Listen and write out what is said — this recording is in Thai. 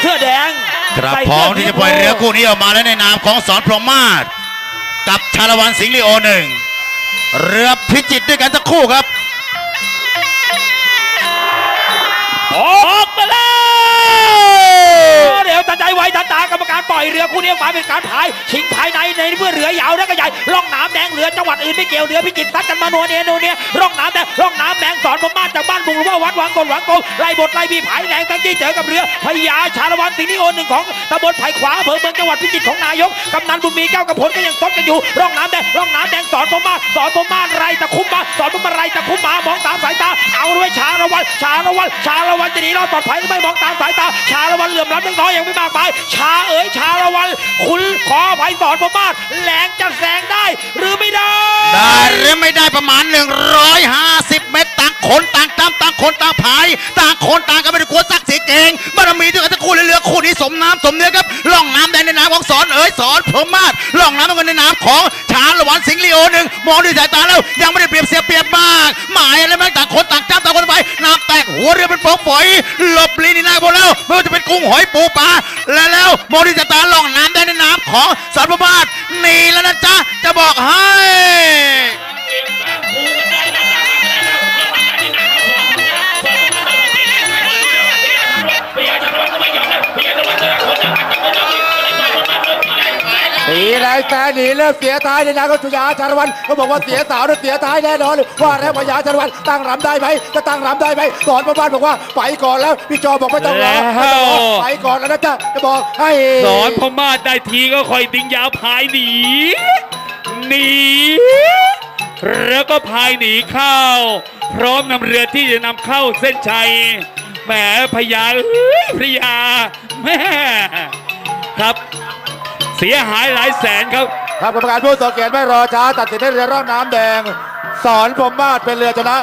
เสื้อแดงครับใส่พร้อเสื้มที่จะปล่อยเรือคู่นี้ออกมาแล้วในนามของสอนพรหมมาศกับชาละวันสิงห์ลีโอหนึ่งเรือพิจิตรด้วยกันสักครู่ครับ คู่นี้ออกมาเป็นการพายชิงภายในในเมื่อเรือยาวและก็ใหญ่ร่องน้ำแดงเรือจังหวัดอื่นไม่เกี่ยวเรือพิจิตรซัดกันมานัวเนียนัวเนียร่องน้ำแดงร่องน้ำแดงสอนพม่าจากบ้านบุงหรือว่าวัดวังกลวังโกงไล่บทไล่บีผายแรงทั้งที่เจอกับเรือพญาชาละวันสิงนิโอหนึ่งของตำบลไผ่ขวาอำเภอเมืองจังหวัดพิจิตรของนายกกำนันบุญมีแก้วกระพลก็ยังซดกันอยู่ร่องน้ำแดงร่องน้ำแดงสอนพม่าสอนพม่าไรตะคุ สอนพม่าไรตะคุ่มมามองตามสายตา เอาด้วยชาละวัน ชาละวัน ชาละวันจะหนีรอดปลอดภัยไม่มองตามสายตา ชาละวันเหลื่อมล้ำเล็กน้อยยังไม่มากมายชาเอ๋ยชาละวัน คุณขออภัยสอนพม่าแรงจะแซงได้ หรือไม่ได้ ได้หรือไม่ได้ประมาณ 150 เมตรต่างคนต่างตาม คู่นี้สมน้ำสมเนื้อครับล่องน้ำแดงในน้ำของสอนเอ๋ยสอนพรมมาศล่องน้ำเป็นในน้ำของชาละวันสิงห์ลีโอหนึ่งมองด้วยสายตาแล้วยังไม่ได้เปรียบเสียเปรียบมาก หมายอะไรไหมต่างคนต่างจำต่างคนไปน้ำแตกหัวเรือเป็นฟองฝอยหลบลีนี่นายหมดแล้วไม่ว่าจะเป็นกุ้งหอยปูปลาและแล้วมองด้วยสายตาล่องน้ำแดงในน้ำของสอนพรมมาศนี่แล้วนะจ๊ะจะบอกให้ หนีแรงแซงหนีเริ่มเสียท้ายในนามของพญาชาละวันเขาบอกว่าเสียสาวนะเสียท้ายแน่นอนว่าแล้วพญาชาละวันตั้งรำได้ไหมจะตั้งรำได้ไหมสอนประบ้านบอกว่าไปก่อนแล้วพี่จอบอกไม่ต้องรอไม่ต้องรอไปก่อนแล้วนะจ๊ะจะบอกให้สอนพม่าได้ทีก็คอยติงยาวพายหนีหนีแล้วก็พายหนีเข้า พร้อมนำเรือที่จะนำเข้าเส้นชัยแหมพญาเอ้ยพญาแม่ครับ เสียหายหลายแสนครับ ครับกรรมการผู้สังเกตไม่รอช้าตัดสินให้เรือร่องน้ำแดง สอนพรหมมาศเป็นเรือชนะ